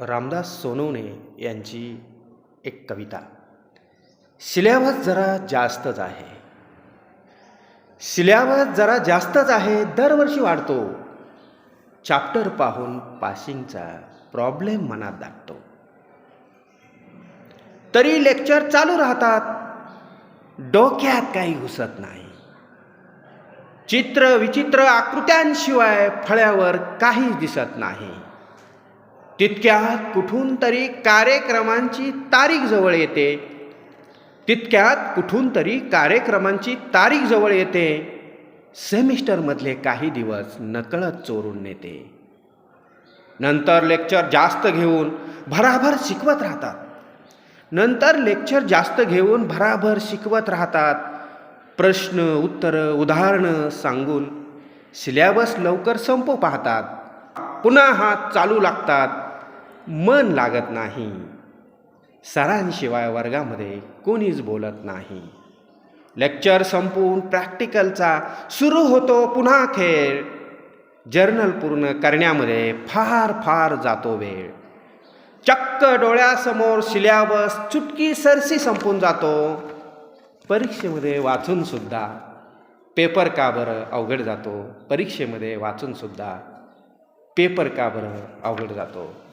रामदास सोनवणे यांची एक कविता. सिलॅबस जरा जास्तच आहे. सिलॅबस जरा जास्तच आहे दरवर्षी वाढतो. चॅप्टर पाहून पासिंगचा प्रॉब्लेम मनात दाखतो तरी लेक्चर चालू राहतात. डोक्यात काही घुसत नाही. चित्र विचित्र आकृत्यांशिवाय फळ्यावर काहीच दिसत नाही. तितक्यात कुठून तरी कार्यक्रमांची तारीख जवळ येते. तितक्यात कुठून तरी कार्यक्रमांची तारीख जवळ येते. सेमिस्टरमधले काही दिवस नकळत चोरून नेते. नंतर लेक्चर जास्त घेऊन भराभर शिकवत राहतात. नंतर लेक्चर जास्त घेऊन भराभर शिकवत राहतात. प्रश्न उत्तरं उदाहरणं सांगून सिलॅबस लवकर संपू पाहतात. पुन्हा हात चालू लागतात. मन लागत नाही. सरांशिवाय वर्गामध्ये कोणीच बोलत नाही. लेक्चर संपून प्रॅक्टिकलचा सुरू होतो पुन्हा खेळ. जर्नल पूर्ण करण्यामध्ये फार फार जातो वेळ. चक्क डोळ्यासमोर सिलॅबस चुटकी सरसी संपून जातो. परीक्षेमध्ये वाचूनसुद्धा पेपर का बरं अवघड जातो? परीक्षेमध्ये वाचूनसुद्धा पेपर का बरं अवघड जातो?